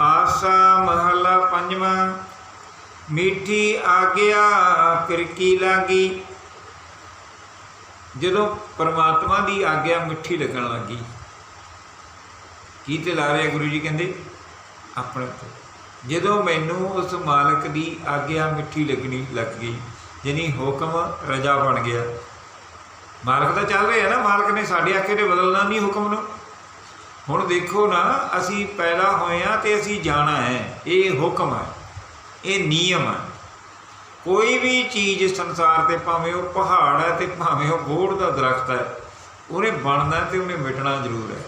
ਆਸਾ ਮਹਲਾ ਪੰਜਵਾਂ, ਮਿੱਠੀ ਆਗਿਆ ਫਿਰ ਕੀ ਲਾਗੀ? ਜਦੋਂ ਪਰਮਾਤਮਾ ਦੀ ਆਗਿਆ ਮਿੱਠੀ ਲੱਗਣ ਲੱਗੀ, ਕੀ ਤੇ ਲਾ ਰਿਹਾ ਗੁਰੂ ਜੀ ਕਹਿੰਦੇ? ਆਪਣੇ ਤੋਂ। ਜਦੋਂ ਮੈਨੂੰ ਉਸ ਮਾਲਕ ਦੀ ਆਗਿਆ ਮਿੱਠੀ ਲੱਗਣੀ ਲੱਗ ਗਈ ਜਾਨੀ ਹੁਕਮ ਰਜਾ ਬਣ ਗਿਆ। ਮਾਲਕ ਤਾਂ ਚੱਲ ਰਿਹਾ ਨਾ, ਮਾਲਕ ਨੇ ਸਾਡੇ ਆਖੇ ਤੇ ਬਦਲਣਾ ਨਹੀਂ ਹੁਕਮ ਨੂੰ। ਹੁਣ ਦੇਖੋ ਨਾ, ਅਸੀਂ ਪੈਦਾ ਹੋਏ ਆ ਤੇ ਅਸੀਂ ਜਾਣਾ ਹੈ। ਇਹ ਹੁਕਮ ਹੈ, ਇਹ ਨਿਯਮ ਹੈ। ਕੋਈ ਵੀ ਚੀਜ਼ ਸੰਸਾਰ ਤੇ ਭਾਵੇਂ ਉਹ ਪਹਾੜ ਹੈ ਤੇ ਭਾਵੇਂ ਉਹ ਬੋੜ ਦਾ ਦਰਖਤ ਹੈ, ਉਹਨੇ ਬਣਨਾ ਤੇ ਉਹਨੇ ਮਿਟਣਾ ਜ਼ਰੂਰ ਹੈ।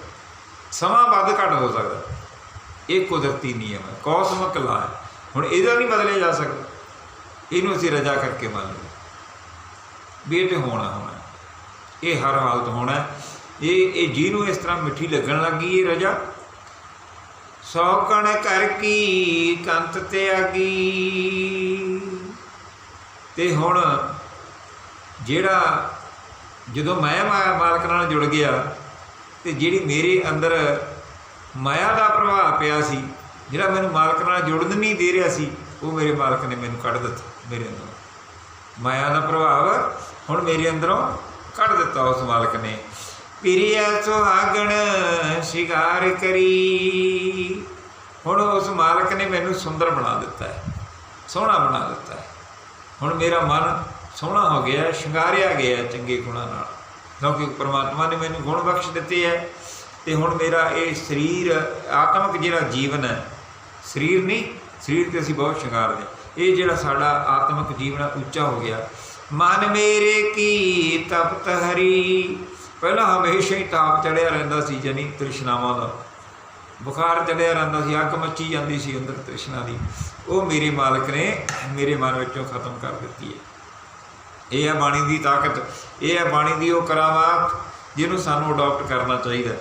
ਸਮਾਂ ਵੱਧ ਘੱਟ ਹੋ ਸਕਦਾ। ਇਹ ਕੁਦਰਤੀ ਨਿਯਮ ਹੈ, ਕੌਸਮਿਕ ਲਾ ਹੈ। ਹੁਣ ਇਹਦਾ ਨਹੀਂ ਬਦਲਿਆ ਜਾ ਸਕਦਾ। ਇਹਨੂੰ ਅਸੀਂ ਰਜਾ ਕਰਕੇ ਮੰਨ ਲਓ ਵੀ ਇਹ ਤੇ ਹੋਣਾ ਹੋਣਾ ਇਹ ਹਰ ਹਾਲਤ ਹੋਣਾ ਹੈ। ਇਹ ਜੀ ਨੂੰ ਇਸ ਤਰ੍ਹਾਂ ਮਿੱਠੀ ਲੱਗਣ ਲੱਗੀ ਇਹ ਰਜਾ। ਸੌ ਕਣ ਕਰ ਕੀ ਕੰਤ ਤੇ ਆਗੀ। ਤੇ ਹੁਣ ਜਿਹੜਾ ਜਦੋਂ ਮੈਂ ਮਾ- ਮਾਲਕ ਨਾਲ ਜੁੜ ਗਿਆ, ਤੇ ਜਿਹੜੀ ਮੇਰੇ ਅੰਦਰ ਮਾਇਆ ਦਾ ਪ੍ਰਭਾਵ ਪਿਆ ਸੀ, ਜਿਹੜਾ ਮੈਨੂੰ ਮਾਲਕ ਨਾਲ ਜੁੜਨ ਨਹੀਂ ਦੇ ਰਿਹਾ ਸੀ, ਉਹ ਮੇਰੇ ਮਾਲਕ ਨੇ ਮੈਨੂੰ ਕੱਢ ਦਿੱਤਾ, ਮੇਰੇ ਅੰਦਰੋਂ। ਮਾਇਆ ਦਾ ਪ੍ਰਭਾਵ ਹੁਣ ਮੇਰੇ ਅੰਦਰੋਂ ਕੱਢ ਦਿੱਤਾ ਉਸ ਮਾਲਕ ਨੇ। ਪਿਰਿਆ ਸੁਹਾਗਣ ਸ਼ਿਕਾਰ ਕਰੀ। ਹੁਣ ਉਸ ਮਾਲਕ ਨੇ ਮੈਨੂੰ ਸੁੰਦਰ ਬਣਾ ਦਿੱਤਾ ਹੈ, ਸੋਹਣਾ ਬਣਾ ਦਿੱਤਾ ਹੈ। ਹੁਣ ਮੇਰਾ ਮਨ ਸੋਹਣਾ ਹੋ ਗਿਆ, ਸ਼ਿੰਗਾਰਿਆ ਗਿਆ ਚੰਗੇ ਗੁਣਾਂ ਨਾਲ। ਕਿਉਂਕਿ ਪ੍ਰਮਾਤਮਾ ਨੇ ਮੈਨੂੰ ਗੁਣ ਬਖਸ਼ ਦਿੱਤੇ ਹੈ ਤੇ ਹੁਣ ਮੇਰਾ ਇਹ ਸਰੀਰ, ਆਤਮਿਕ ਜਿਹੜਾ ਜੀਵਨ ਹੈ, ਸਰੀਰ ਨਹੀਂ, ਸਰੀਰ ਤੇ ਅਸੀਂ ਬਹੁਤ ਸ਼ਿੰਗਾਰਦੇ ਹਾਂ। ਇਹ ਜਿਹੜਾ ਸਾਡਾ ਆਤਮਿਕ ਜੀਵਨ ਉੱਚਾ ਹੋ ਗਿਆ। ਮਨ ਮੇਰੇ ਕੀ ਤਪਤ ਹਰੀ ਪਹਿਲਾਂ ਹਮੇਸ਼ਾ ਹੀ ਤਾਪ ਚੜਿਆ ਰਹਿੰਦਾ ਸੀ ਜਨੀ ਤ੍ਰਿਸ਼ਨਾਵਾਂ ਦਾ। ਬੁਖਾਰ ਚੜਿਆ ਰਹਿੰਦਾ ਸੀ, ਅੱਗ ਮੱਚੀ ਜਾਂਦੀ ਸੀ ਅੰਦਰ ਤ੍ਰਿਸ਼ਨਾ ਦੀ। ਉਹ ਮੇਰੇ ਮਾਲਕ ਨੇ ਮੇਰੇ ਮਨ ਵਿੱਚੋਂ ਖਤਮ ਕਰ ਦਿੱਤੀ ਹੈ। ਇਹ ਹੈ ਬਾਣੀ ਦੀ ਤਾਕਤ। ਇਹ ਹੈ ਬਾਣੀ ਦੀ ਉਹ ਕਰਾਮਾਤ ਜਿਹਨੂੰ ਸਾਨੂੰ ਅਡਾਪਟ ਕਰਨਾ ਚਾਹੀਦਾ।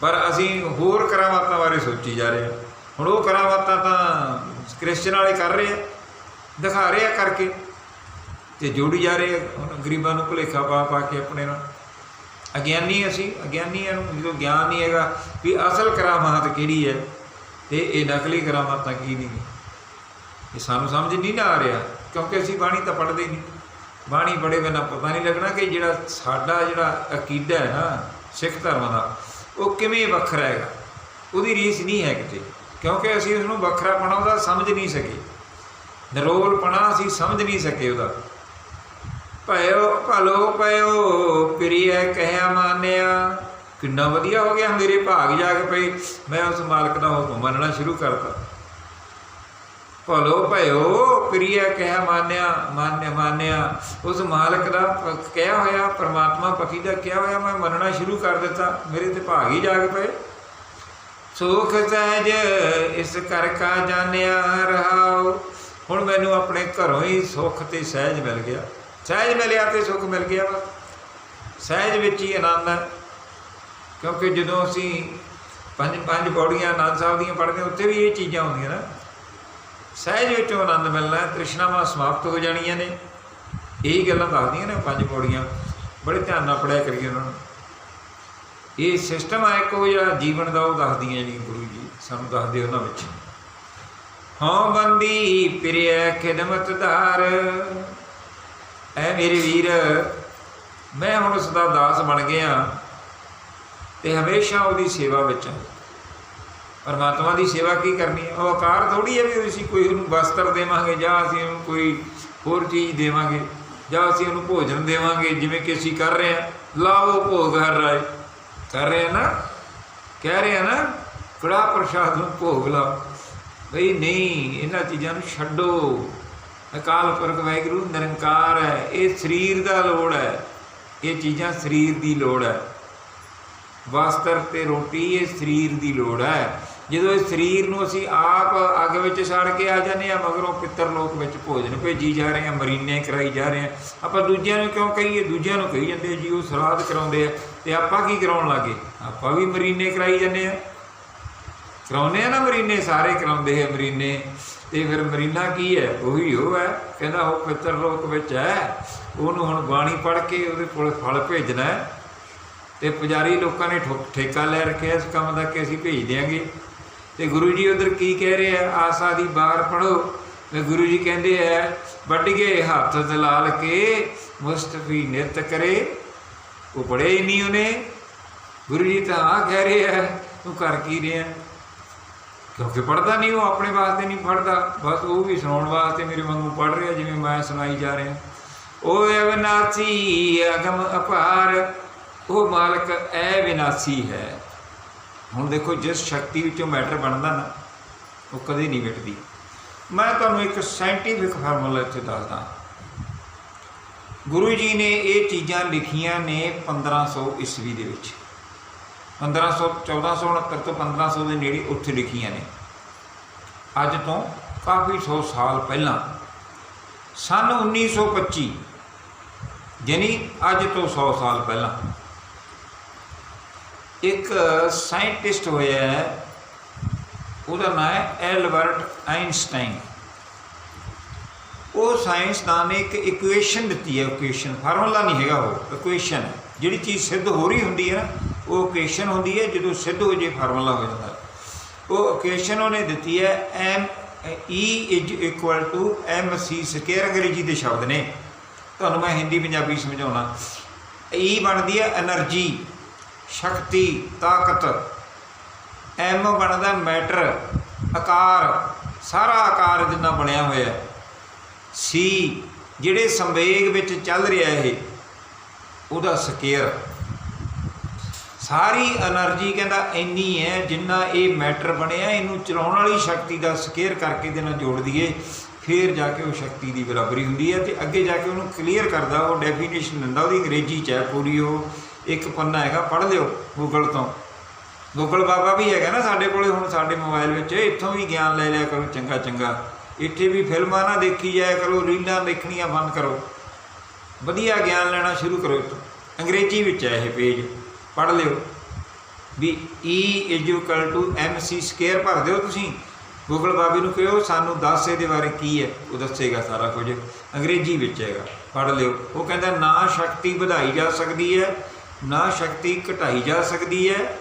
ਪਰ ਅਸੀਂ ਹੋਰ ਕਰਾਮਾਤਾਂ ਬਾਰੇ ਸੋਚੀ ਜਾ ਰਹੇ ਹਾਂ। ਹੁਣ ਉਹ ਕਰਾਮਾਤਾਂ ਤਾਂ ਕ੍ਰਿਸਚਨ ਵਾਲੇ ਕਰ ਰਹੇ ਆ, ਦਿਖਾ ਰਹੇ ਆ ਕਰਕੇ। ਤੇ ਜੋੜੀ ਜਾ ਰਹੇ ਆ, ਹੁਣ ਗਰੀਬਾਂ ਨੂੰ ਭੁਲੇਖਾ ਪਾ ਪਾ ਕੇ ਆਪਣੇ ਨਾਲ। ਅਗਿਆਨੀ ਅਸੀਂ, ਅਗਿਆਨੀਆਂ ਨੂੰ ਜਦੋਂ ਗਿਆਨ ਨਹੀਂ ਹੈਗਾ ਵੀ ਅਸਲ ਕਰਾਮਾਤ ਕਿਹੜੀ ਹੈ ਤੇ ਇਹ ਨਕਲੀ ਕਰਾਮਾਤਾਂ ਕੀ ਨਹੀਂ ਇਹ ਸਾਨੂੰ ਸਮਝ ਨਹੀਂ ਨਾ ਆ ਰਿਹਾ, ਕਿਉਂਕਿ ਅਸੀਂ ਬਾਣੀ ਤਾਂ ਪੜ੍ਹਦੇ ਨਹੀਂ। ਬਾਣੀ ਪੜ੍ਹੇ ਬਿਨਾਂ ਪਤਾ ਨਹੀਂ ਲੱਗਣਾ ਕਿ ਜਿਹੜਾ ਸਾਡਾ ਜਿਹੜਾ ਅਕੀਦਾ ਹੈ ਨਾ, ਸਿੱਖ ਧਰਮ ਦਾ, ਉਹ ਕਿਵੇਂ ਵੱਖਰਾ ਹੈਗਾ। ਉਹਦੀ ਰੀਸ ਨਹੀਂ ਹੈ ਕਿਤੇ, ਕਿਉਂਕਿ ਅਸੀਂ ਉਸ ਨੂੰ ਵੱਖਰਾ ਬਣਾਉਂਦਾ ਸਮਝ ਨਹੀਂ ਸਕੇ। ਨਰੋਲ ਪਣਾ ਅਸੀਂ ਸਮਝ ਨਹੀਂ ਸਕੇ ਉਹਦਾ। ਭਇਓ, ਭਲੋ ਪਇਓ ਪ੍ਰਿਯ ਕਹਿਆ ਮਾਨਿਆ। ਕਿੰਨਾ ਵਧੀਆ ਹੋ ਗਿਆ ਮੇਰੇ ਭਾਗ ਜਾਗ ਪਏ। ਮੈਂ ਉਸ ਮਾਲਕ ਦਾ ਹੁਕਮ ਮੰਨਣਾ ਸ਼ੁਰੂ ਕਰਤਾ। ਭਲੋ ਭਇਓ ਪ੍ਰਿਯ ਕਹਿਆ ਮਾਨਿਆ ਮਾਨਿਆ ਮਾਨਿਆ। ਉਸ ਮਾਲਕ ਦਾ ਪ- ਕਿਹਾ ਹੋਇਆ, ਪ੍ਰਮਾਤਮਾ ਪਤੀ ਦਾ ਕਿਹਾ ਹੋਇਆ, ਮੈਂ ਮੰਨਣਾ ਸ਼ੁਰੂ ਕਰ ਦਿੱਤਾ। ਮੇਰੇ ਤੇ ਭਾਗ ਹੀ ਜਾਗ ਪਏ। ਸੁਖ ਸਹਿਜ ਇਸ ਕਰ ਕਾ ਜਾਣਿਆ ਰਹਾਉ। ਹੁਣ ਮੈਨੂੰ ਆਪਣੇ ਘਰੋਂ ਹੀ ਸੁੱਖ ਤੇ ਸਹਿਜ ਮਿਲ ਗਿਆ। ਸਹਿਜ ਮਿਲਿਆ ਤੇ ਸੁੱਖ ਮਿਲ ਗਿਆ ਵਾ। ਸਹਿਜ ਵਿੱਚ ਹੀ ਆਨੰਦ ਹੈ। ਕਿਉਂਕਿ ਜਦੋਂ ਅਸੀਂ ਪੰਜ ਪੰਜ ਪੌੜੀਆਂ ਆਨੰਦ ਸਾਹਿਬ ਦੀਆਂ ਪੜ੍ਹਦੇ ਹਾਂ, ਉੱਥੇ ਵੀ ਇਹ ਚੀਜ਼ਾਂ ਹੁੰਦੀਆਂ ਨਾ। ਸਹਿਜ ਵਿੱਚੋਂ ਆਨੰਦ ਮਿਲਣਾ ਹੈ, ਤ੍ਰਿਸ਼ਨਾਵਾਂ ਸਮਾਪਤ ਹੋ ਜਾਣੀਆਂ ਨੇ। ਇਹ ਗੱਲਾਂ ਦੱਸਦੀਆਂ ਨੇ ਪੰਜ ਪੌੜੀਆਂ। ਬੜੇ ਧਿਆਨ ਨਾਲ ਪੜਿਆ ਕਰੀਏ ਉਹਨਾਂ ਨੂੰ। ਇਹ ਸਿਸਟਮ ਹੈ ਕੋ ਜਿਹੜਾ ਜੀਵਨ ਦਾ ਉਹ ਦੱਸਦੀਆਂ ਜੀ ਗੁਰੂ ਜੀ ਸਾਨੂੰ ਦੱਸਦੇ ਉਹਨਾਂ ਵਿੱਚ। ਹਾਂ ਬੰਦੀ ਪ੍ਰਿਯ ਖਿਦਮਤਦਾਰ ਐ ਮੇਰੇ ਵੀਰ, ਮੈਂ ਹੁਣ ਉਸ ਦਾ ਦਾਸ ਬਣ ਗਿਆ ਤੇ ਹਮੇਸ਼ਾ ਉਹਦੀ ਸੇਵਾ ਵਿੱਚ ਪਰਮਾਤਮਾ ਦੀ ਸੇਵਾ ਕੀ ਕਰਨੀ ਹੈ? ਉਹ ਆਕਾਰ ਥੋੜੀ ਹੈ ਵੀ ਅਸੀਂ ਕੋਈ ਉਹਨੂੰ ਵਸਤਰ ਦੇਵਾਂਗੇ ਜਾਂ ਅਸੀਂ ਉਹਨੂੰ ਕੋਈ ਹੋਰ ਚੀਜ਼ ਦੇਵਾਂਗੇ ਜਾਂ ਅਸੀਂ ਉਹਨੂੰ ਭੋਜਨ ਦੇਵਾਂਗੇ, ਜਿਵੇਂ ਕਿ ਅਸੀਂ ਕਰ ਰਹੇ ਹਾਂ। ਲਾਓ ਭੋਗ ਹਰ ਰਾਏ। ਕਰ ਰਹੇ ਹਾਂ ਨਾ? ਕਹਿ ਰਹੇ ਹਾਂ ਨਾ, ਕੜਾ ਪ੍ਰਸ਼ਾਦ ਨੂੰ ਭੋਗ ਲਾਓ। ਬਈ ਨਹੀਂ, ਇਹਨਾਂ ਚੀਜ਼ਾਂ ਨੂੰ ਛੱਡੋ। ਅਕਾਲ ਪੁਰਖ ਵਾਹਿਗੁਰੂ, ਨਿਰੰਕਾਰ ਹੈ। ਇਹ ਸਰੀਰ ਦਾ ਲੋੜ ਹੈ। ਇਹ ਚੀਜ਼ਾਂ ਸਰੀਰ ਦੀ ਲੋੜ ਹੈ। ਵਸਤਰ ਤੇ ਰੋਟੀ ਇਹ ਸਰੀਰ ਦੀ ਲੋੜ ਹੈ। ਜਦੋਂ ਇਹ ਸਰੀਰ ਨੂੰ ਅਸੀਂ ਆਪ ਅੱਗ ਵਿੱਚ ਸੜ ਕੇ ਆ ਜਾਂਦੇ ਆ ਮਗਰੋਂ ਪਿੱਤਰ ਲੋਕ ਵਿੱਚ ਭੋਜਨ ਭੇਜੀ ਜਾ ਰਹੇ ਆ ਮਰੀਨੇ ਕਰਾਈ ਜਾ ਰਹੇ ਆ ਆਪਾਂ ਦੂਜਿਆਂ ਨੂੰ ਕਿਉਂ ਕਹੀਏ? ਦੂਜਿਆਂ ਨੂੰ ਕਹੀ ਜਾਂਦੇ ਜੀ, ਉਹ ਸਰਾਧ ਕਰਾਉਂਦੇ ਆ। ਤੇ ਆਪਾਂ ਕੀ ਕਰਾਉਣ ਲੱਗੇ? ਆਪਾਂ ਵੀ ਮਰੀਨੇ ਕਰਾਈ ਜਾਂਦੇ ਆ ਕਰਾਉਂਦੇ ਆ ਨਾ ਮਰੀਨੇ? ਸਾਰੇ ਕਰਾਉਂਦੇ ਆ ਮਰੀਨੇ। ਤੇ ਫਿਰ ਮਰੀਨਾ ਕੀ ਹੈ? ਉਹੀ ਉਹ ਹੈ। ਕਹਿੰਦਾ, ਉਹ ਪਿੱਤਰ ਲੋਕ ਵਿੱਚ ਹੈ। ਉਹਨੂੰ ਹੁਣ ਬਾਣੀ ਪੜ੍ਹ ਕੇ ਉਹਦੇ ਕੋਲ ਫਲ ਭੇਜਣਾ ਹੈ। ਤੇ ਪੁਜਾਰੀ ਲੋਕਾਂ ਨੇ ਠੋ- ਠੇਕਾ ਲੈ ਰੱਖਿਆ। ਇਸ ਕੰਮ ਦਾ ਕਿ ਅਸੀਂ ਭੇਜ ਦਿਆਂਗੇ। ਤੇ ਗੁਰੂ ਜੀ ਉਧਰ ਕੀ ਕਹਿ ਰਹੇ ਆ? ਆਸਾ ਦੀ ਬਾਹਰ ਪੜੋ ਤੇ ਗੁਰੂ ਜੀ ਕਹਿੰਦੇ ਆ, ਵੱਢ ਗਏ ਹੱਥ ਦਲਾਲ ਕੇ ਮੁਸਤਫੀ ਨਿਰਤ ਕਰੇ। ਉਹ ਪੜਿਆ ਹੀ ਨਹੀਂ ਉਹਨੇ। ਗੁਰੂ ਜੀ ਤਾਂ ਆ ਕਹਿ ਰਹੇ ਆ, ਤੂੰ ਕਰ ਕੀ ਰਿਹਾ? ਕਿਉਂਕਿ ਪੜਦਾ ਨਹੀਂ ਉਹ, ਆਪਣੇ ਵਾਸਤੇ ਨਹੀਂ ਪੜਦਾ ਬਸ ਉਹ ਵੀ ਸੁਣਾਉਣ ਵਾਸਤੇ ਮੇਰੇ ਵਾਂਗੂ ਪੜ ਰਿਹਾ, ਜਿਵੇਂ ਮੈਂ ਸੁਣਾਈ ਜਾ ਰਿਹਾ। ਉਹ ਅਵਨਾਸੀ, ਅਗਮ ਅਪਾਰ, ਉਹ ਮਾਲਕ, ਐ ਵਿਨਾਸੀ ਹੈ। ਹੁਣ ਦੇਖੋ, ਜਿਸ ਸ਼ਕਤੀ ਵਿੱਚੋਂ ਮੈਟਰ ਬਣਦਾ ਨਾ, ਉਹ ਕਦੇ ਨਹੀਂ ਮਿਟਦੀ। ਮੈਂ ਤੁਹਾਨੂੰ ਇੱਕ ਸਾਇੰਟੀਫਿਕ ਫਾਰਮੂਲਾ ਇੱਥੇ ਦੱਸਦਾ। ਗੁਰੂ ਜੀ ਨੇ ਇਹ ਚੀਜ਼ਾਂ ਲਿਖੀਆਂ ਨੇ 1500 ਈਸਵੀ ਦੇ ਵਿੱਚ। 1500 1469 ਤੋਂ 1500 ਦੇ ਨੇੜੇ ਉੱਥੇ ਲਿਖੀਆਂ ਨੇ। ਅੱਜ ਤੋਂ ਕਾਫੀ ਸੌ ਸਾਲ ਪਹਿਲਾਂ, ਸਨ 1925 ਯਾਨੀ ਅੱਜ ਤੋਂ 100 ਸਾਲ ਪਹਿਲਾਂ, ਇੱਕ ਸਾਇੰਟਿਸਟ ਹੋਇਆ ਉਹਦਾ ਨਾਮ ਹੈ ਐਲਬਰਟ ਆਇਨਸਟਾਈਨ ਉਹ ਸਾਇੰਸਦਾਨ ਨੇ ਇੱਕ ਇਕੁਏਸ਼ਨ ਦਿੱਤੀ ਹੈ ਇਕੁਏਸ਼ਨ ਫਾਰਮੂਲਾ ਨਹੀਂ ਹੈਗਾ ਉਹ ਇਕੁਏਸ਼ਨ ਜਿਹੜੀ ਚੀਜ਼ ਸਿੱਧ ਹੋ ਰਹੀ ਹੁੰਦੀ ਹੈ ਨਾ ਉਹ ਓਕੇਸ਼ਨ ਹੁੰਦੀ ਹੈ ਜਦੋਂ ਸਿੱਧੂ ਹੋ ਫਾਰਮੂਲਾ ਹੋ ਜਾਂਦਾ। ਉਹ ਓਕੇਸ਼ਨ ਉਹਨੇ ਦਿੱਤੀ ਹੈ M E is equal to M C square ਅੰਗਰੇਜ਼ੀ ਦੇ ਸ਼ਬਦ ਨੇ। ਤੁਹਾਨੂੰ ਮੈਂ ਹਿੰਦੀ ਪੰਜਾਬੀ ਸਮਝਾਉਣਾ। ਈ ਬਣਦੀ ਹੈ એનર્ਜੀ ਸ਼ਕਤੀ, ਤਾਕਤ। ਐਮ ਬਣਦਾ ਮੈਟਰ ਆਕਾਰ। ਸਾਰਾ ਆਕਾਰ ਜਿੰਨਾ ਬਣਿਆ ਹੋਇਆ ਸੀ ਜਿਹੜੇ ਸੰਵੇਗ ਵਿੱਚ ਚੱਲ ਰਿਹਾ ਇਹ, ਉਹਦਾ ਸਕੇਅਰ ਸਾਰੀ એનર્ਜੀ ਕਹਿੰਦਾ ਇੰਨੀ ਹੈ, ਜਿੰਨਾ ਇਹ ਮੈਟਰ ਬਣਿਆ, ਇਹਨੂੰ ਚਲਾਉਣ ਵਾਲੀ ਸ਼ਕਤੀ ਦਾ ਸਕੇਅਰ ਕਰਕੇ ਦੇ ਨਾਲ ਜੋੜ ਦਈਏ, ਫਿਰ ਜਾ ਕੇ ਉਹ ਸ਼ਕਤੀ ਦੀ ਬਰਾਬਰੀ ਹੁੰਦੀ ਹੈ ਤੇ ਅੱਗੇ ਜਾ ਕੇ ਉਹਨੂੰ ਕਲੀਅਰ ਕਰਦਾ, ਉਹ ਡੈਫੀਨੇਸ਼ਨ ਦਿੰਦਾ ਉਹਦੀ ਅੰਗਰੇਜ਼ੀ ਚ ਹੈ, ਪੂਰੀ ਉਹ ਇੱਕ ਪੰਨਾ ਹੈਗਾ, ਪੜ੍ਹ ਲਿਓ ਗੂਗਲ ਤੋਂ। ਗੂਗਲ ਬਾਬਾ ਵੀ ਹੈਗਾ ਨਾ ਸਾਡੇ ਕੋਲੇ, ਹੁਣ ਸਾਡੇ ਮੋਬਾਈਲ ਵਿੱਚ, ਇੱਥੋਂ ਵੀ ਗਿਆਨ ਲੈ ਲਿਆ ਕਰੋ ਚੰਗਾ ਚੰਗਾ। ਇੱਥੇ ਵੀ ਫਿਲਮਾਂ ਨਾ ਦੇਖੀ ਜਾਇਆ ਕਰੋ, ਰੀਲਾਂ ਦੇਖਣੀਆਂ ਬੰਦ ਕਰੋ। ਵਧੀਆ ਗਿਆਨ ਲੈਣਾ ਸ਼ੁਰੂ ਕਰੋ ਅੰਗਰੇਜ਼ੀ ਵਿੱਚ ਹੈ ਇਹ ਪੇਜ ਪੜ੍ਹ ਲਿਓ। ਵੀ E equal to MC square ਭਰ ਦਿਓ ਤੁਸੀਂ। ਗੂਗਲ ਬਾਬੇ ਨੂੰ ਕਹੋ, ਸਾਨੂੰ ਦੱਸ ਇਹਦੇ ਬਾਰੇ ਕੀ ਹੈ, ਉਹ ਦੱਸੇਗਾ ਸਾਰਾ ਕੁਝ। ਅੰਗਰੇਜ਼ੀ ਵਿੱਚ ਹੈਗਾ, ਪੜ੍ਹ ਲਿਓ। ਉਹ ਕਹਿੰਦਾ, ਨਾ ਸ਼ਕਤੀ ਵਧਾਈ ਜਾ ਸਕਦੀ ਹੈ, ਨਾ ਸ਼ਕਤੀ ਘਟਾਈ ਜਾ ਸਕਦੀ ਹੈ,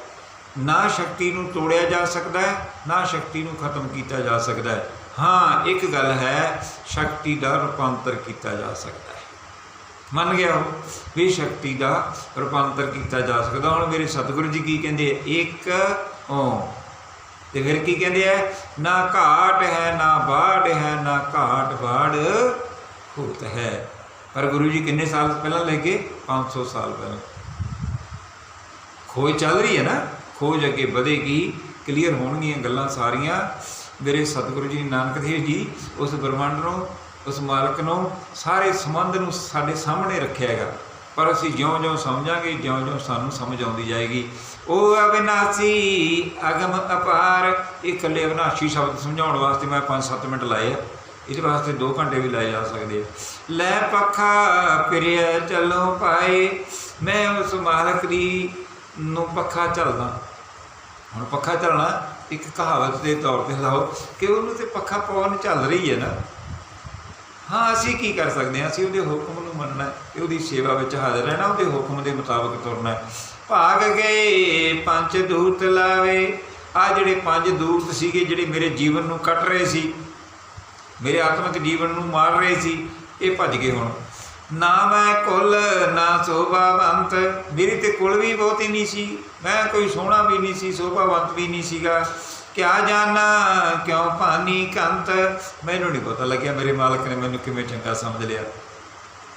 ਨਾ ਸ਼ਕਤੀ ਨੂੰ ਤੋੜਿਆ ਜਾ ਸਕਦਾ ਹੈ, ਨਾ ਸ਼ਕਤੀ ਨੂੰ ਖਤਮ ਕੀਤਾ ਜਾ ਸਕਦਾ ਹੈ। ਹਾਂ, ਇੱਕ ਗੱਲ ਹੈ, ਸ਼ਕਤੀ ਦਾ ਰੂਪਾਂਤਰ ਕੀਤਾ ਜਾ ਸਕਦਾ ਹੈ। ਮੰਨ ਗਿਆ ਉਹ ਵੀ ਸ਼ਕਤੀ ਦਾ ਰੂਪਾਂਤਰ ਕੀਤਾ ਜਾ ਸਕਦਾ। ਹੁਣ ਮੇਰੇ ਸਤਿਗੁਰੂ ਜੀ ਕੀ ਕਹਿੰਦੇ ਆ? ਇੱਕ ਓਮ। ਤੇ ਫਿਰ ਕੀ ਕਹਿੰਦੇ ਆ? ਨਾ ਘਾਟ ਹੈ, ਨਾ ਬਾੜ ਹੈ, ਨਾ ਘਾਟ ਬਾੜ ਹੋਤ ਹੈ। ਪਰ ਗੁਰੂ ਜੀ ਕਿੰਨੇ ਸਾਲ ਪਹਿਲਾਂ ਲੈ ਕੇ? 500 ਸਾਲ ਪਹਿਲਾਂ। ਖੋਜ ਚੱਲ ਰਹੀ ਹੈ ਨਾ? ਖੋਜ ਅੱਗੇ ਵਧੇਗੀ ਕਲੀਅਰ ਹੋਣਗੀਆਂ ਗੱਲਾਂ ਸਾਰੀਆਂ। ਮੇਰੇ ਸਤਿਗੁਰੂ ਜੀ, ਨਾਨਕ ਦੇਵ ਜੀ, ਉਸ ਬ੍ਰਹਮੰਡ ਨੂੰ ਉਸ ਮਾਲਕ ਨੂੰ ਸਾਰੇ ਸੰਬੰਧ ਨੂੰ ਸਾਡੇ ਸਾਹਮਣੇ ਰੱਖਿਆ ਹੈਗਾ। ਪਰ ਅਸੀਂ ਜਿਉਂ-ਜਿਉਂ ਸਮਝਾਂਗੇ, ਜਿਉਂ-ਜਿਉਂ ਸਾਨੂੰ ਸਮਝ ਆਉਂਦੀ ਜਾਏਗੀ। ਉਹ ਅਵਿਨਾਸੀ ਅਗਮ ਅਪਾਰ। ਇਹ ਇਕੱਲੇ ਅਵਿਨਾਸ਼ੀ ਸ਼ਬਦ ਸਮਝਾਉਣ ਵਾਸਤੇ ਮੈਂ 5-7 ਮਿੰਟ ਲਾਏ ਆ। ਇਹਦੇ ਵਾਸਤੇ 2 ਘੰਟੇ ਵੀ ਲਾਏ ਜਾ ਸਕਦੇ ਆ। ਲੈ ਪੱਖਾ ਫਿਰਿਆ ਚਲੋ ਪਾਏ। ਮੈਂ ਉਸ ਮਾਲਕ ਦੀ ਨੂੰ ਪੱਖਾ ਚੱਲਦਾ ਹੁਣ ਪੱਖਾ ਚੱਲਣਾ ਇੱਕ ਕਹਾਵਤ ਦੇ ਤੌਰ ਤੇ ਲਾਓ ਕਿ ਉਹਨੂੰ ਤੇ ਪੱਖਾ ਪਵਨ ਚੱਲ ਰਹੀ ਹੈ ਨਾ। ਹਾਂ, ਅਸੀਂ ਕੀ ਕਰ ਸਕਦੇ ਹਾਂ? ਅਸੀਂ ਉਹਦੇ ਹੁਕਮ ਨੂੰ ਮੰਨਣਾ ਹੈ ਤੇ ਉਹਦੀ ਸੇਵਾ ਵਿੱਚ ਹਾਜ਼ਰ ਰਹਿਣਾ, ਉਹਦੇ ਹੁਕਮ ਦੇ ਮੁਤਾਬਕ ਤੁਰਨਾ ਭਾਗ ਗਏ ਪੰਜ ਦੂਤ ਲਾਵੇ। ਆ ਜਿਹੜੇ ਪੰਜ ਦੂਤ ਸੀਗੇ, ਜਿਹੜੇ ਮੇਰੇ ਜੀਵਨ ਨੂੰ ਕੱਟ ਰਹੇ ਸੀ, ਮੇਰੇ ਆਤਮਿਕ ਜੀਵਨ ਨੂੰ ਮਾਰ ਰਹੇ ਸੀ, ਇਹ ਭੱਜ ਗਏ ਹੁਣ। ਨਾ ਮੈਂ ਕੁੱਲ, ਨਾ ਸੋਭਾਵੰਤ ਮੇਰੀ ਤੇ ਕੁੱਲ ਵੀ ਬਹੁਤੀ ਨਹੀਂ ਸੀ। ਮੈਂ ਕੋਈ ਸੋਹਣਾ ਵੀ ਨਹੀਂ ਸੀ ਸੋਭਾਵੰਤ ਵੀ ਨਹੀਂ ਸੀਗਾ। ਕਿਆ ਜਾਣਾ, ਕਿਉਂ ਪਾਣੀ ਕੰਤ? ਮੈਨੂੰ ਨਹੀਂ ਪਤਾ ਲੱਗਿਆ ਮੇਰੇ ਮਾਲਕ ਨੇ ਮੈਨੂੰ ਕਿਵੇਂ ਚੰਗਾ ਸਮਝ ਲਿਆ।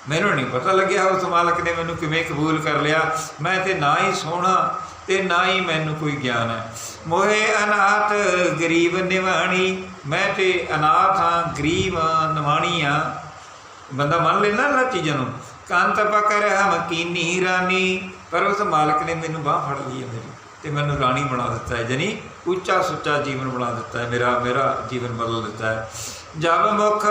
ਮੈਨੂੰ ਨਹੀਂ ਪਤਾ ਲੱਗਿਆ ਉਸ ਮਾਲਕ ਨੇ ਮੈਨੂੰ ਕਿਵੇਂ ਕਬੂਲ ਕਰ ਲਿਆ। ਮੈਂ ਤੇ ਨਾ ਹੀ ਸੋਹਣਾ ਤੇ ਨਾ ਹੀ ਮੈਨੂੰ ਕੋਈ ਗਿਆਨ ਹੈ। ਮੋਹੇ ਅਨਾਥ, ਗਰੀਬ ਨਿਵਾਣੀ, ਮੈਂ ਤੇ ਅਨਾਥ ਹਾਂ, ਗਰੀਬ ਹਾਂ ਨਿਵਾਣੀ ਹਾਂ। ਬੰਦਾ ਮੰਨ ਲੈਂਦਾ ਨਾ ਚੀਜ਼ਾਂ ਨੂੰ, ਕੰਤ ਪਕਰ ਹਮਕੀਨੀ ਰਾਣੀ ਪਰ ਉਸ ਮਾਲਕ ਨੇ ਮੈਨੂੰ ਬਾਹ ਫੜ ਲਈ ਹੈ ਮੇਰੀ ਤੇ ਮੈਨੂੰ ਰਾਣੀ ਬਣਾ ਦਿੱਤਾ ਹੈ। ਜਨੀ ਉੱਚਾ ਸੁੱਚਾ ਜੀਵਨ ਬਣਾ ਦਿੱਤਾ ਹੈ, ਮੇਰਾ ਮੇਰਾ ਜੀਵਨ ਬਦਲ ਦਿੱਤਾ ਹੈ। ਜਬ ਮੁਖ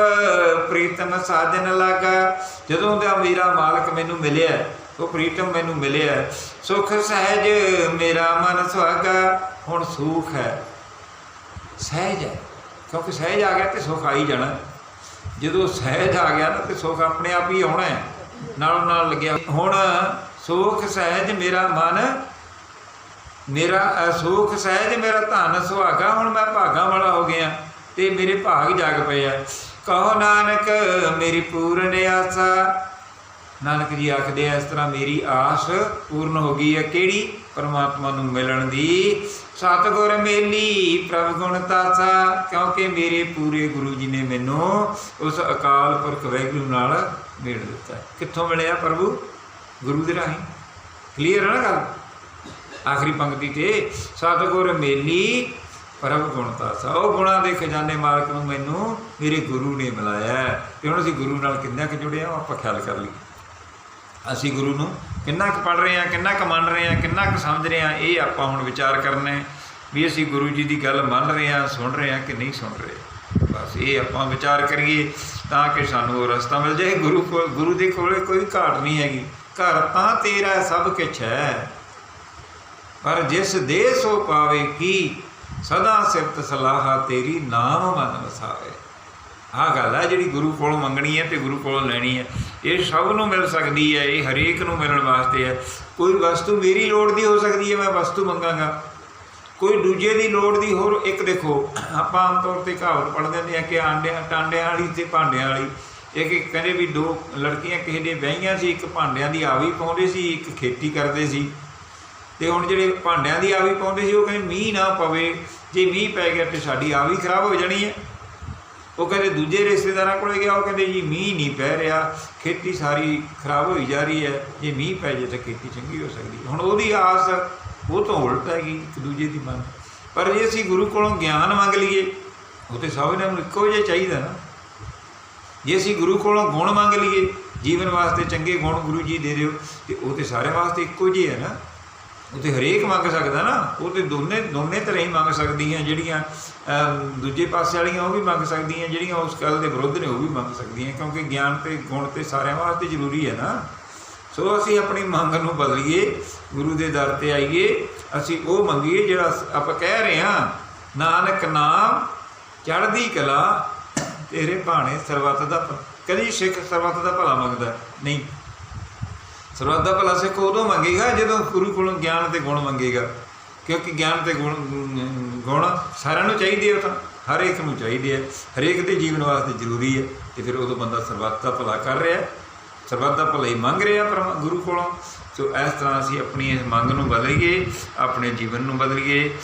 ਪ੍ਰੀਤਮ ਸਾਜਨ ਲਾਗਾ, ਜਦੋਂ ਦਾ ਮੇਰਾ ਮਾਲਕ ਮੈਨੂੰ ਮਿਲਿਆ ਉਹ ਪ੍ਰੀਤਮ ਮੈਨੂੰ ਮਿਲਿਆ ਸੁਖ ਸਹਿਜ ਮੇਰਾ ਮਨ ਸੁਹਾਗਾ, ਹੁਣ ਸੁਖ ਹੈ। ਸਹਿਜ ਹੈ, ਕਿਉਂਕਿ ਸਹਿਜ ਆ ਗਿਆ ਤੇ ਸੁਖ ਆ ਹੀ ਜਾਣਾ। ਜਦੋਂ ਸਹਿਜ ਆ ਗਿਆ ਨਾ, ਤੇ ਸੁਖ ਆਪਣੇ ਆਪ ਹੀ ਆਉਣਾ ਹੈ। ਨਾਲੋਂ ਨਾਲ ਲੱਗਿਆ। ਹੁਣ ਸੋਖ ਸਹਿਜ ਮੇਰਾ ਮਨ ਮੇਰਾ ਅਸੋਖ ਸਹਿਜ, ਮੇਰਾ ਧਨ ਸੁਹਾਗਾ, ਹੁਣ ਮੈਂ ਭਾਗਾ ਵਾਲਾ ਹੋ ਗਿਆ ਤੇ ਮੇਰੇ ਭਾਗ ਜਾਗ ਪਏ ਆ। ਕਹੋ ਨਾਨਕ, ਮੇਰੀ ਪੂਰਨ ਆਸਾ। ਨਾਨਕ ਜੀ ਆਖਦੇ ਆ, ਇਸ ਤਰ੍ਹਾਂ ਮੇਰੀ ਆਸ ਪੂਰਨ ਹੋ ਗਈ ਹੈ ਕਿਹੜੀ? ਪਰਮਾਤਮਾ ਨੂੰ ਮਿਲਣ ਦੀ। ਸਤਿਗੁਰ ਮੇਲੀ, ਪ੍ਰਭ ਗੁਣ ਤਾਸਾ। ਕਿਉਂਕਿ ਮੇਰੇ ਪੂਰੇ ਗੁਰੂ ਜੀ ਨੇ ਮੈਨੂੰ ਉਸ ਅਕਾਲ ਪੁਰਖ ਵੈਗੁਰੂ ਨਾਲ ਮੇੜ ਦਿੱਤਾ। ਕਿੱਥੋਂ ਮਿਲਿਆ ਪ੍ਰਭੂ? ਗੁਰੂ ਦੇ ਰਾਹੀਂ। ਕਲੀਅਰ ਹੈ ਨਾ ਗੱਲ? ਆਖਰੀ ਪੰਕਤੀ ਤੇ, ਸਤਿਗੁਰ ਮੇਲੀ, ਪਰਮ ਗੁਣਤਾ ਸਾ ਉਹ ਗੁਣਾ ਦੇ ਖਜ਼ਾਨੇ ਮਾਲਕ ਨੂੰ ਮੈਨੂੰ, ਮੇਰੇ ਗੁਰੂ ਨੇ ਮਿਲਾਇਆ ਹੈ। ਤੇ ਹੁਣ ਅਸੀਂ ਗੁਰੂ ਨਾਲ ਕਿੰਨਾ ਕੁ ਜੁੜਿਆ ਉਹ ਆਪਾਂ ਖਿਆਲ ਕਰ ਲਈਏ। ਅਸੀਂ ਗੁਰੂ ਨੂੰ ਕਿੰਨਾ ਕੁ ਪੜ ਰਹੇ ਹਾਂ, ਕਿੰਨਾ ਕੁ ਮੰਨ ਰਹੇ ਹਾਂ, ਕਿੰਨਾ ਕੁ ਸਮਝ ਰਹੇ ਹਾਂ, ਇਹ ਆਪਾਂ ਹੁਣ ਵਿਚਾਰ ਕਰਨਾ ਹੈ ਵੀ ਅਸੀਂ ਗੁਰੂ ਜੀ ਦੀ ਗੱਲ ਮੰਨ ਰਹੇ ਹਾਂ, ਸੁਣ ਰਹੇ ਹਾਂ ਕਿ ਨਹੀਂ ਸੁਣ ਰਹੇ। ਬਸ ਇਹ ਆਪਾਂ ਵਿਚਾਰ ਕਰੀਏ ਤਾਂ ਕਿ ਸਾਨੂੰ ਉਹ ਰਸਤਾ ਮਿਲ ਜਾਏ। ਗੁਰੂ ਕੋਲ, ਗੁਰੂ ਦੇ ਕੋਲੇ ਕੋਈ ਘਾਟ ਨਹੀਂ ਹੈਗੀ। ਘਰ ਤਾਂ ਤੇਰਾ ਸਭ ਕੁਛ ਹੈ। ਪਰ ਜਿਸ ਦੇ ਸੋ ਪਾਵੇ ਕੀ, ਸਦਾ ਸਿਫਤ ਸਲਾਹਾ ਤੇਰੀ ਨਾਮ ਮਨ ਵਸਾਵੇ। ਆਹ ਗੱਲ ਹੈ ਜਿਹੜੀ ਗੁਰੂ ਕੋਲੋਂ ਮੰਗਣੀ ਹੈ ਤੇ ਗੁਰੂ ਕੋਲੋਂ ਲੈਣੀ ਹੈ। ਇਹ ਸਭ ਨੂੰ ਮਿਲ ਸਕਦੀ ਹੈ, ਇਹ ਹਰੇਕ ਨੂੰ ਮਿਲਣ ਵਾਸਤੇ ਹੈ। ਕੋਈ ਵਸਤੂ ਮੇਰੀ ਲੋੜ ਦੀ ਹੋ ਸਕਦੀ ਹੈ, ਮੈਂ ਵਸਤੂ ਮੰਗਾਂਗਾ। ਕੋਈ ਦੂਜੇ ਦੀ ਲੋੜ ਦੀ ਹੋਰ, ਇੱਕ ਦੇਖੋ, ਆਪਾਂ ਆਮ ਤੌਰ ਤੇ ਕਹਾਵਤ ਪੜ੍ਹਦੇ ਹੁੰਦੇ ਆ ਕਿ ਆਂਡਿਆਂ, ਟਾਂਡਿਆਂ ਵਾਲੀ ਤੇ ਭਾਂਡਿਆਂ ਵਾਲੀ। ਇੱਕ ਇੱਕ ਕਹਿੰਦੇ ਵੀ ਦੋ ਲੜਕੀਆਂ ਕਿਸੇ ਦੇ ਵਿਆਹੀਆਂ ਸੀ, ਇੱਕ ਭਾਂਡਿਆਂ ਦੀ ਆਵੀ ਪਾਉਂਦੇ ਸੀ, ਇੱਕ ਖੇਤੀ ਕਰਦੇ ਸੀ। ਤੇ ਹੁਣ ਜਿਹੜੇ ਭਾਂਡਿਆਂ ਦੀ ਆਵੀ ਪਾਉਂਦੇ ਸੀ, ਉਹ ਕਹਿੰਦੇ ਮੀਂਹ ਨਾ ਪਵੇ। ਜੇ ਮੀਂਹ ਪੈ ਗਿਆ ਤੇ ਸਾਡੀ ਆਵੀ ਖਰਾਬ ਹੋ ਜਾਣੀ ਹੈ। ਉਹ ਕਹਿੰਦੇ ਦੂਜੇ ਰਿਸ਼ਤੇਦਾਰਾਂ ਕੋਲੇ ਗਿਆ, ਉਹ ਕਹਿੰਦੇ ਜੀ ਮੀਂਹ ਨਹੀਂ ਪੈ ਰਿਹਾ, ਖੇਤੀ ਸਾਰੀ ਖਰਾਬ ਹੋਈ ਜਾ ਰਹੀ ਹੈ। ਜੇ ਮੀਂਹ ਪੈ ਜੇ ਤਾਂ ਖੇਤੀ ਚੰਗੀ ਹੋ ਸਕਦੀ ਹੁਣ ਉਹਦੀ ਆਸ ਉਹ ਤੋਂ ਉਲਟ ਹੈਗੀ ਇੱਕ ਦੂਜੇ ਦੀ ਮੰਗ। ਪਰ ਜੇ ਅਸੀਂ ਗੁਰੂ ਕੋਲੋਂ ਗਿਆਨ ਮੰਗ ਲਈਏ, ਉਹ ਤੇ ਸਭ ਨੂੰ ਇੱਕੋ ਜਿਹਾ ਚਾਹੀਦਾ ਨਾ। ਜੇ ਅਸੀਂ ਗੁਰੂ ਕੋਲੋਂ ਗੁਣ ਮੰਗ ਲਈਏ, ਜੀਵਨ ਵਾਸਤੇ ਚੰਗੇ ਗੁਣ ਗੁਰੂ ਜੀ ਦੇ ਦਿਓ ਤੇ ਉਹ ਤੇ ਸਾਰਿਆਂ ਵਾਸਤੇ ਇੱਕੋ ਜਿਹੇ ਹੈ ਨਾ। ਉਹ ਤੇ ਹਰੇਕ ਮੰਗ ਸਕਦਾ ਨਾ। ਉਹ ਤੇ ਦੋਨੇ ਦੋਨੇ ਤਰ੍ਹਾਂ ਹੀ ਮੰਗ ਸਕਦੀਆਂ ਜਿਹੜੀਆਂ ਦੂਜੇ ਪਾਸੇ ਵਾਲੀਆਂ ਉਹ ਵੀ ਮੰਗ ਸਕਦੀਆਂ, ਜਿਹੜੀਆਂ ਉਸ ਗੱਲ ਦੇ ਵਿਰੁੱਧ ਨੇ ਉਹ ਵੀ ਮੰਗ ਸਕਦੀਆਂ, ਕਿਉਂਕਿ ਗਿਆਨ ਤੇ ਗੁਣ ਤੇ ਸਾਰਿਆਂ ਵਾਸਤੇ ਜ਼ਰੂਰੀ ਹੈ ਨਾ। ਸੋ ਅਸੀਂ ਆਪਣੀ ਮੰਗ ਨੂੰ ਬਦਲੀਏ, ਗੁਰੂ ਦੇ ਦਰ ਤੇ ਆਈਏ, ਅਸੀਂ ਉਹ ਮੰਗੀਏ ਜਿਹੜਾ ਆਪਾਂ ਕਹਿ ਰਹੇ ਹਾਂ, ਨਾਨਕ ਨਾਮ ਚੜ੍ਹਦੀ ਕਲਾ, ਤੇਰੇ ਭਾਣੇ ਸਰਬੱਤ ਦਾ ਭ- ਕਦੀ ਸਿੱਖ ਸਰਬੱਤ ਦਾ ਭਲਾ ਮੰਗਦਾ ਨਹੀਂ। ਸਰਬੱਤ ਦਾ ਭਲਾ ਸਿੱਖ ਉਦੋਂ ਮੰਗੇਗਾ ਜਦੋਂ ਗੁਰੂ ਕੋਲੋਂ ਗਿਆਨ ਤੇ ਗੁਣ ਮੰਗੇਗਾ। ਕਿਉਂਕਿ ਗਿਆਨ ਤੇ ਗੁਣ ਗੁਣ ਸਾਰਿਆਂ ਨੂੰ ਚਾਹੀਦੇ ਆ ਉਹ ਤਾਂ, ਹਰ ਇੱਕ ਨੂੰ ਚਾਹੀਦੇ ਆ। ਹਰੇਕ ਦੇ ਜੀਵਨ ਵਾਸਤੇ ਜ਼ਰੂਰੀ ਹੈ ਤੇ ਫਿਰ ਉਦੋਂ ਬੰਦਾ ਸਰਬੱਤ ਦਾ ਭਲਾ ਕਰ ਰਿਹਾ ਸਰਬੱਤ ਦਾ ਭਲਾ ਹੀ ਮੰਗ ਰਿਹਾ ਪਰ ਗੁਰੂ ਕੋਲੋਂ। ਸੋ ਇਸ ਤਰ੍ਹਾਂ ਅਸੀਂ ਆਪਣੀ ਇਸ ਮੰਗ ਨੂੰ ਬਦਲੀਏ ਆਪਣੇ ਜੀਵਨ ਨੂੰ ਬਦਲੀਏ